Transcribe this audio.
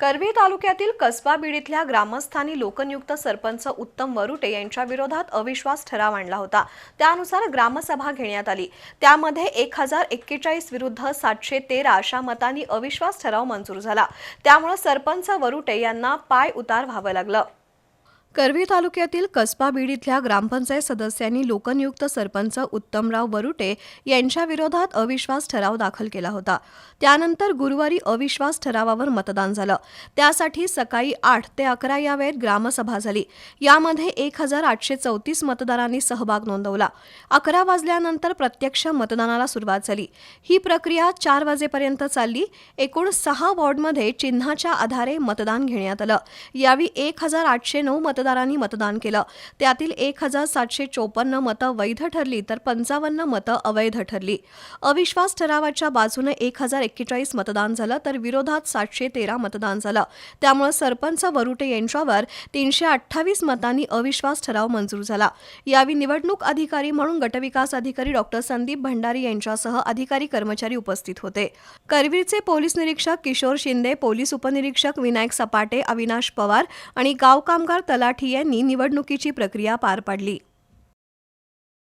करवी तालुक्यातील कसबा बीड इथल्या ग्रामस्थांनी लोकनियुक्त सरपंच उत्तम वरुटे यांच्या विरोधात अविश्वास ठराव आणला होता. त्यानुसार ग्रामसभा घेण्यात आली. त्यामध्ये एक हजार एक्केचाळीस विरुद्ध सातशे तेरा अशा मतांनी अविश्वास ठराव मंजूर झाला. त्यामुळे सरपंच वरुटे यांना पाय उतार व्हावं लागलं. करवी तालुक्यातील कसबा बीड इथल्या ग्रामपंचायत सदस्यांनी लोकनियुक्त सरपंच उत्तमराव बरुटे यांच्या विरोधात अविश्वास ठराव दाखल केला होता. त्यानंतर गुरुवारी अविश्वास ठरावावर मतदान झालं. त्यासाठी सकाळी आठ ते अकरा या वेळेत ग्रामसभा झाली. यामध्ये एक हजार आठशे चौतीस मतदारांनी सहभाग नोंदवला. अकरा वाजल्यानंतर प्रत्यक्ष मतदानाला सुरुवात झाली. ही प्रक्रिया चार वाजेपर्यंत चालली. एकूण सहा वॉर्डमध्ये चिन्हाच्या आधारे मतदान घेण्यात आलं. यावेळी एक हजार आठशे नऊ मतदारांनी मतदान केलं. त्यातील एक हजार सातशे चोपन्न मतं वैध ठरली तर पंचावन्न मतं अवैध ठरली. अविश्वास ठरावाच्या बाजूने एक हजार एक्केचाळीस मतदान झालं तर विरोधात सातशे तेरा मतदान झालं. त्यामुळे सरपंच वरुटे यांच्यावर तीनशे अठ्ठावीस मतांनी अविश्वास ठराव मंजूर झाला. यावेळी निवडणूक अधिकारी म्हणून गटविकास अधिकारी डॉक्टर संदीप भंडारी यांच्यासह अधिकारी कर्मचारी उपस्थित होते. करवीरचे पोलीस निरीक्षक किशोर शिंदे पोलीस उपनिरीक्षक विनायक सपाटे अविनाश पवार आणि गाव कामगार तलाट त्रिपाठी यांनी निवडणुकीची प्रक्रिया पार पाडली.